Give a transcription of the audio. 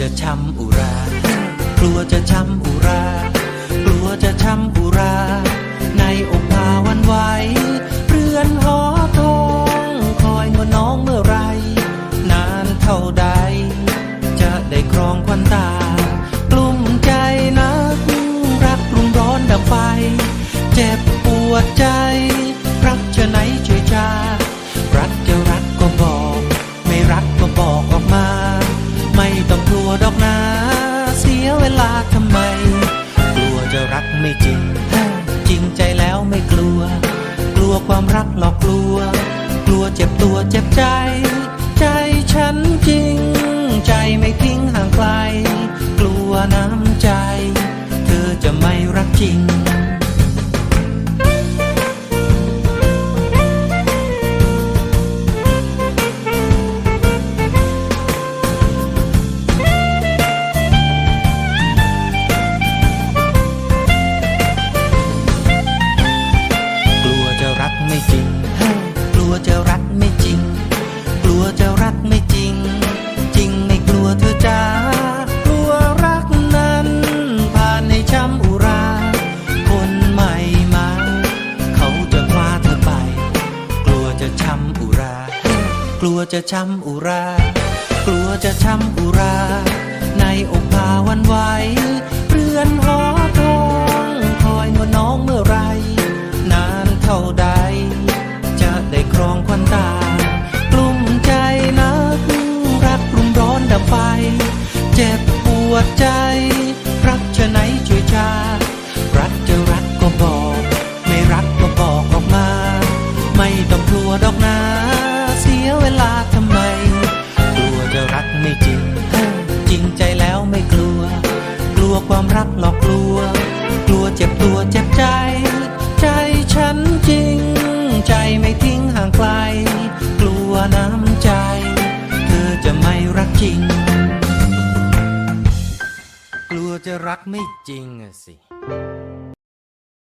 จะช้ำอุรา กลัวจะช้ำอุรา กลัวจะช้ำอุรา ในอกพาวันไหวเรือนหอทองคอยเมื่อน้องเมื่อไร นานเท่าใด จะได้ครองควันตา วความรักหลอกลวงกลัวเจ็บตัวเจ็บใจ ใจฉันจริง ใจไม่ทิ้งห่างไกล กลัวน้ำใจ ลัวจะช้ำอุรา กลัวจะช้ำอุรา ในอกพาวันไหวเรือนหอทองคอยเมื่อน้องเมื่อไร นานเท่าใด จะได้ครองควันตากลุ่มใจนักรักรุมร้อนดับไฟ เจ็บปวดใจ ไกลกลัวน้ำใจ เธอจะไม่รักจริง กลัวจะรักไม่จริงอะสิ